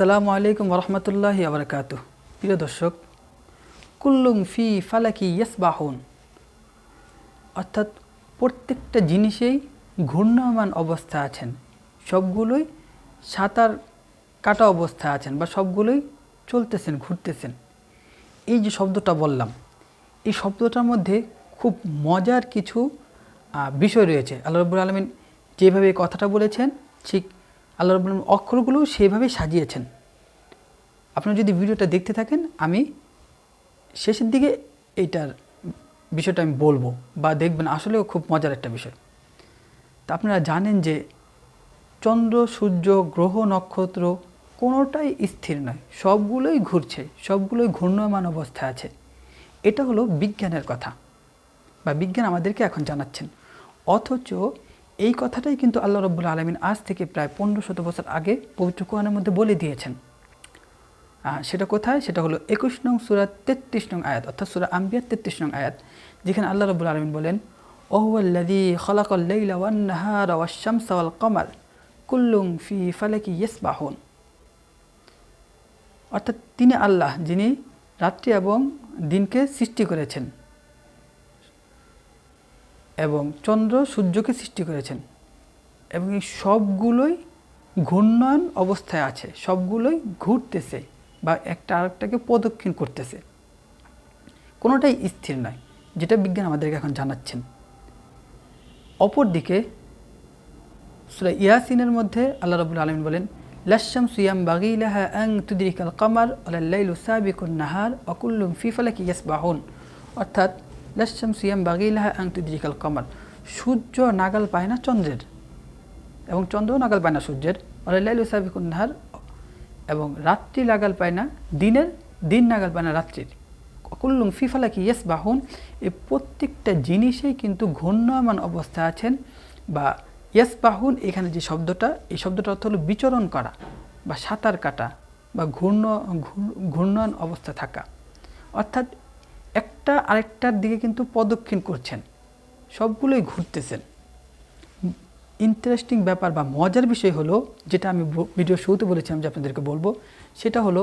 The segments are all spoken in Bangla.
আসসালামু আলাইকুম রহমতুল্লাহি আবরকাত প্রিয় দর্শক কুল্লুং ফি ফালাকি ইয়াসবাহুন। অর্থাৎ প্রত্যেকটা জিনিসেই ঘূর্ণায়মান অবস্থা আছেন। সবগুলোই সাঁতার কাটা অবস্থা আছেন বা সবগুলোই চলতেছেন, ঘুরতেছেন। এই যে শব্দটা বললাম, এই শব্দটার মধ্যে খুব মজার কিছু বিষয় রয়েছে। আল্লাহ রব্বুল আলমিন যেভাবে কথাটা বলেছেন, ঠিক আল্লাহ আলমিন অক্ষরগুলো সেভাবেই সাজিয়েছেন। আপনারা যদি ভিডিওটা দেখতে থাকেন, আমি শেষের দিকে এইটার বিষয়টা আমি বলব বা দেখবেন আসলেও খুব মজার একটা বিষয়। তা আপনারা জানেন যে চন্দ্র, সূর্য, গ্রহ, নক্ষত্র কোনোটাই স্থির নয়, সবগুলোই ঘুরছে, সবগুলোই ঘূর্ণয়মান অবস্থায় আছে। এটা হলো বিজ্ঞানের কথা বা বিজ্ঞান আমাদেরকে এখন জানাচ্ছেন। অথচ এই কথাটাই কিন্তু আল্লাহ রব্বুল আলমিন আজ থেকে প্রায় পনেরো শত বছর আগে পবিত্র কোরআনের মধ্যে বলে দিয়েছেন। সেটা কোথায়? সেটা হলো একুশ নং সুরা, তেত্রিশ নং আয়াত, অর্থাৎ সুরা আম্বিয়ার তেত্রিশ নং আয়াত, যেখানে আল্লাহ রবুল আলমিন বলেন ওহুয়াল্লাদি খলাকল্লাইলা ওয়ান নাহার ওয়াশামসা ওয়াল কমার কুল্লুম ফি ফালাকি ইয়াসবাহুন। অর্থাৎ তিনি আল্লাহ, যিনি রাত্রি এবং দিনকে সৃষ্টি করেছেন। এবং চন্দ্র সূর্যকে সৃষ্টি করেছেন এবং এই সবগুলোই ঘূর্ণয়ন অবস্থায় আছে, সবগুলোই ঘুরতেছে বা একটা আরেকটাকে প্রদক্ষিণ করতেছে। কোনোটাই স্থির নয়, যেটা বিজ্ঞান আমাদেরকে এখন জানাচ্ছেন। অপরদিকে, সুরা ইয়াসিনের মধ্যে আল্লাহ রবুল আলমিন বলেন লাশাম সুয়াম বাগিলাহা আং তুদিরিকাল কামার আল্লাইলু সাবিকুন নাহার অকুল্লুম ফিফালাকি ইয়াস বাহন অর্থাৎ লাশাম সুয়াম বাগিলাহা আং তুদিরিকাল কামার সূর্য নাগাল পায় না চন্দ্রের। এবং চন্দ্রও নাগাল পায় না সূর্যের। আল্লাইলু সাবিকুন নাহার এবং রাত্রি নাগাল পায় না দিনের, দিন নাগাল পায় না রাত্রির। কুল্লুম ফিফালাকি ইয়েস বাহুন এই প্রত্যেকটা জিনিসেই কিন্তু ঘূর্ণয়মান অবস্থায় আছেন বা ইয়েস বাহুন এখানে যে শব্দটা, এই শব্দটা অর্থ হলো বিচরণ করা বা সাঁতার কাটা বা ঘূর্ণ ঘূর- ঘূর্ণয়ন অবস্থা থাকা। অর্থাৎ একটা আরেকটার দিকে কিন্তু প্রদক্ষিণ করছেন। সবগুলোই ঘুরতেছেন। ইন্টারেস্টিং ব্যাপার বা মজার বিষয় হলো, যেটা আমি ভিডিও শুরুতে বলেছিলাম যে আপনাদেরকে বলব, সেটা হলো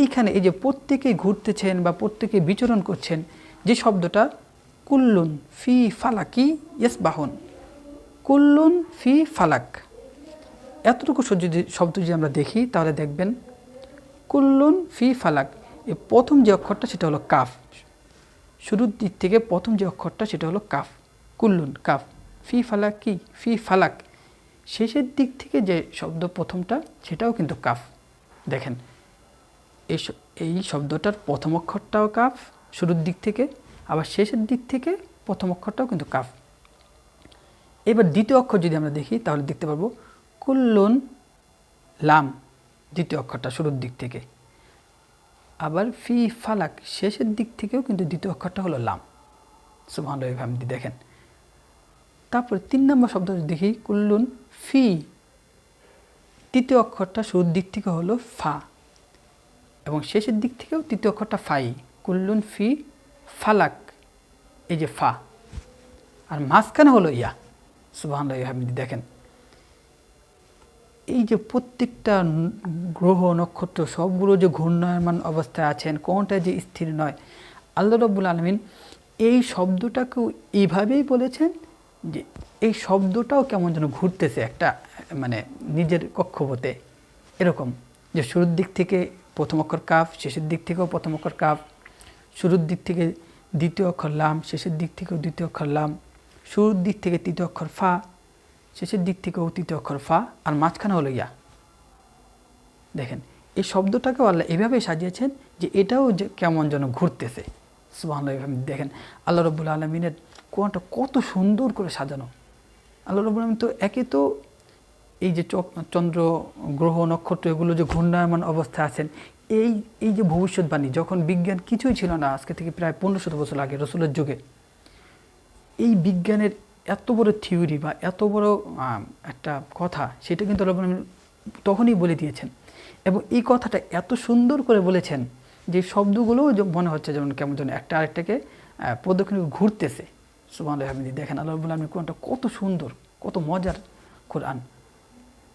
এইখানে এই যে প্রত্যেকে ঘুরতেছেন বা প্রত্যেকে বিচরণ করছেন, যে শব্দটা কুল্লুন ফি ফালাকি ইয়েস বাহন কুল্লুন ফি ফালাক। এতটুকু যদি শব্দ যদি আমরা দেখি, তাহলে দেখবেন কুল্লুন ফি ফালাক। এই প্রথম যে অক্ষরটা, সেটা হলো কাফ। শুরুর দিক থেকে প্রথম যে অক্ষরটা সেটা হলো কাফ, কুল্লুন, কাফ, ফি ফালাক কি, ফি ফালাক। শেষের দিক থেকে যে শব্দ প্রথমটা, সেটাও কিন্তু কাফ। দেখেন, এই এই শব্দটার প্রথম অক্ষরটাও কাফ, শুরুর দিক থেকে, আবার শেষের দিক থেকে প্রথম অক্ষরটাও কিন্তু কাফ। এবার দ্বিতীয় অক্ষর যদি আমরা দেখি, তাহলে দেখতে পারব কুল্লুন লাম, দ্বিতীয় অক্ষরটা শুরুর দিক থেকে। আবার ফি ফালাক শেষের দিক থেকেও কিন্তু দ্বিতীয় অক্ষরটা হলো লাম। সুবহান ভামদি দেখেন। তারপর তিন নম্বর শব্দ দেখি, কুল্লুন ফি। তৃতীয় অক্ষরটা শুরুর দিক থেকে হলো ফা। এবং শেষের দিক থেকেও তৃতীয় অক্ষরটা ফাই। কুল্লুন ফি ফালাক, এই যে ফা। আর মাঝখানে হলো ইয়া। সুবাহ হামিদি দেখেন। এই যে প্রত্যেকটা গ্রহ, নক্ষত্র, সবগুলো যে ঘূর্ণায়মান অবস্থায় আছেন, কোনটা যে স্থির নয়, আল্লাহ রব্বুল আলমিন এই শব্দটাকেও এইভাবেই বলেছেন যে এই শব্দটাও কেমন যেন ঘুরতেছে একটা মানে নিজের কক্ষপথে। এরকম যে শুরুর দিক থেকে প্রথম অক্ষর কাপ শেষের দিক থেকেও প্রথম অক্ষর কাপ শুরুর দিক থেকে দ্বিতীয় অক্ষর লাম, শেষের দিক থেকেও দ্বিতীয় অক্ষর লাম, শুরুর দিক থেকে তৃতীয় অক্ষর ফা শেষের দিক থেকে তৃতীয় অক্ষর ফা আর মাঝখানে হলো ইয়া। দেখেন, এই শব্দটাকেও আল্লাহ এভাবেই সাজিয়েছেন যে এটাও যে কেমন যেন ঘুরতেছে। সুবাহ দেখেন, আল্লাহ রব্বুল আলমিনের কোরআনটা কত সুন্দর করে সাজানো। আল্লাহ রব্বুল আলমিন তো একে তো এই যে চন্দ্র, গ্রহ, নক্ষত্র, এগুলো যে ঘূর্ণায়মান অবস্থায় আছেন, এই এই যে ভবিষ্যৎবাণী, যখন বিজ্ঞান কিছুই ছিল না, আজকে থেকে প্রায় পনেরো শত বছর আগে, রসুলের যুগে, এই বিজ্ঞানের এত বড় থিওরি বা এত বড় একটা কথা, সেটা কিন্তু আল্লাহ তখনই বলে দিয়েছেন। এবং এই কথাটা এত সুন্দর করে বলেছেন যে শব্দগুলোও মনে হচ্ছে যেমন কেমন যেন একটা আরেকটাকে পদক্ষেপ ঘুরতেছে। সুমান আহমেদি দেখেন আল্লাহবুল আলমী কোরআনটা কত সুন্দর, কত মজার কোরআন।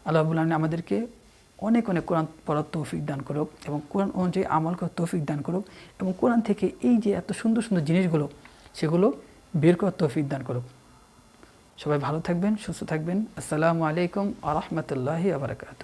আল্লাহবুল আলমী আমাদেরকে অনেক অনেক কোরআন পড়ার তৌফিক দান করুক এবং কোরআন অনুযায়ী আমল করার তৌফিক দান করুক এবং কোরআন থেকে এই যে এত সুন্দর সুন্দর জিনিসগুলো, সেগুলো বের করার তৌফিক দান করুক। সবাই ভালো থাকবেন সুস্থ থাকবেন আসসালামু আলাইকুম আ রহমতুল্লাহি আবরকাত